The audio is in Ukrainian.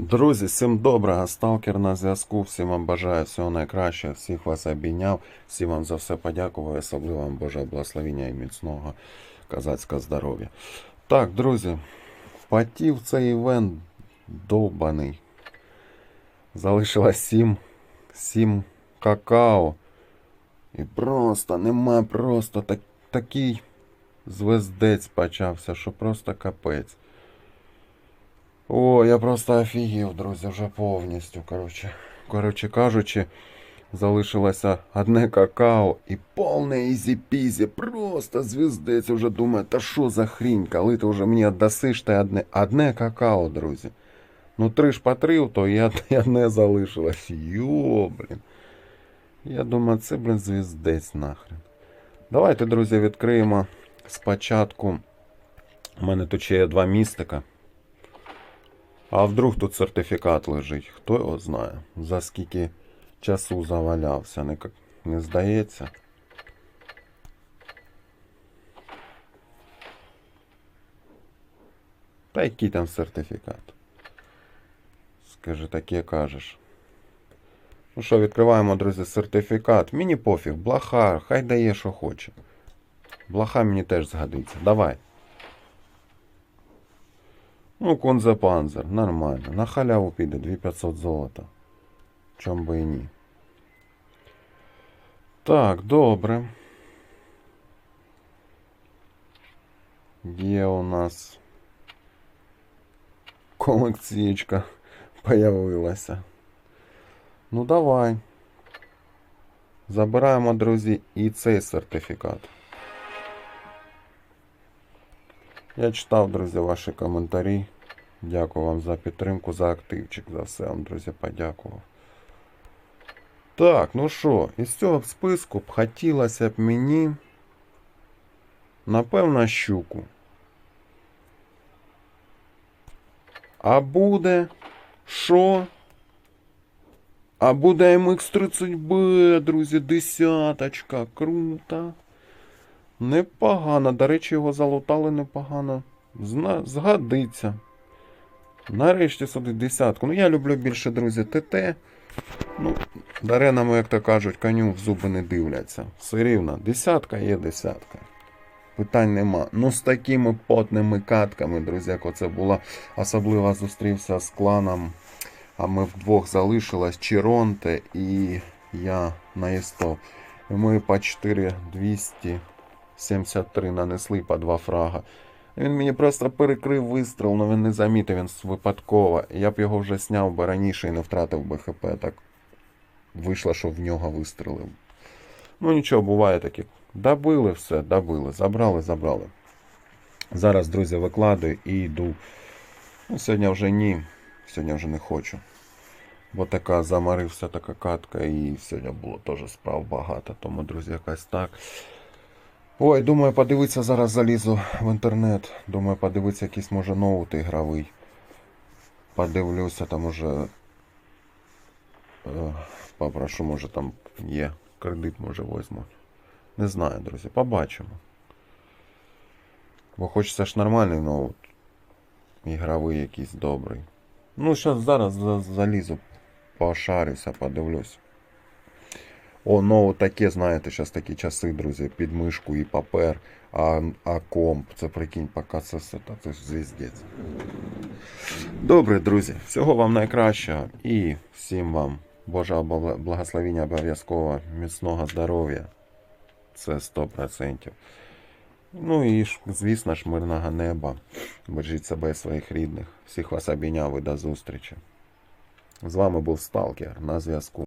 Друзі, всім доброго, сталкер на зв'язку. Всім вам бажаю всього найкращого, всіх вас обійняв, всім вам за все подякував, особливо вам Божого благословення і міцного козацького здоров'я. Так, друзі, потів цей івент довбаний. Залишилось 7, 7 какао. І просто нема просто так, такий звездець почався, що просто капець. О, я просто офігів, друзі, вже повністю. Коротше, коротше кажучи, залишилося одне какао і повне ізі-пізі. Просто звіздець вже думає, та що за хрінь, коли ти вже мені віддасиш та одне, одне какао, друзі. Ну три ж потрив, то і одне, і одне залишилось. Йо, блін. Я думаю, це, блін, звіздець нахрен. Давайте, друзі, відкриємо спочатку. У мене тут ще є два містика. А вдруг тут сертифікат лежить? Хто його знає? За скільки часу завалявся, не, не здається. Та який там сертифікат? Скажи, таке кажеш. Ну що, відкриваємо, друзі, сертифікат. Мені пофіг, блаха, хай дає, що хоче. Блаха мені теж згодиться. Давай. Ну, Конзе Панзер, нормально. На халяву піде 2500 золота. Чом би і ні. Так, добре. Є у нас колекцієчка появилася. Ну давай. Забираємо, друзі, і цей сертифікат. Я читав, друзі, ваші коментарі. Дякую вам за підтримку, за активчик, за все вам, друзі, подякував. Так, ну що, із цього списку б хотілося б мені, напевно, щуку. А буде що? А буде MX30B, друзі, десяточка. Круто. Непогано. До речі, його залутали непогано. Зна... Згодиться. Нарешті сюди десятку. Ну, я люблю більше, друзі, ТТ. Ну, дареному, як то кажуть, коню в зуби не дивляться. Все рівно. Десятка є десятка. Питань нема. Ну, з такими потними катками, друзі, як оце було. Особливо зустрівся з кланом. А ми вдвох залишилось Чиронте і я на Е100. І ми по 4273 нанесли по два фрага. Він мені просто перекрив вистріл, але він не замітив, він випадково. Я б його вже сняв би раніше і не втратив би ХП. Так вийшло, що в нього вистрелив. Ну нічого, буває таке. Добили все, добили. Забрали, забрали. Зараз, друзі, викладаю і йду. Ну, сьогодні вже ні. Сьогодні вже не хочу. Бо така замарився така катка, і сьогодні було теж справ багато. Тому, друзі, якась так. Ой, думаю, подивитися зараз залізу в інтернет. Думаю, подивитися якийсь може ноут ігровий. Подивлюся, там уже. Е, попрошу, може там є. Кредит може візьмуть. Не знаю, друзі, побачимо. Бо хочеться ж нормальний ноут. Ігровий якийсь добрий. Ну, зараз зараз залізу, пошарюся, подивлюсь. О, ну таке, знаєте, зараз такі часи, друзі, під мишку і папер, а, а комп, це прикинь, поки це все, це звіздець. Добре, друзі, всього вам найкращого і всім вам Божого бла- благословення обов'язково, міцного здоров'я. Це 100%. Ну і звісно ж, мирного неба. Бережіть себе і своїх рідних. Всіх вас обійняв і до зустрічі. З вами був Сталкер на зв'язку.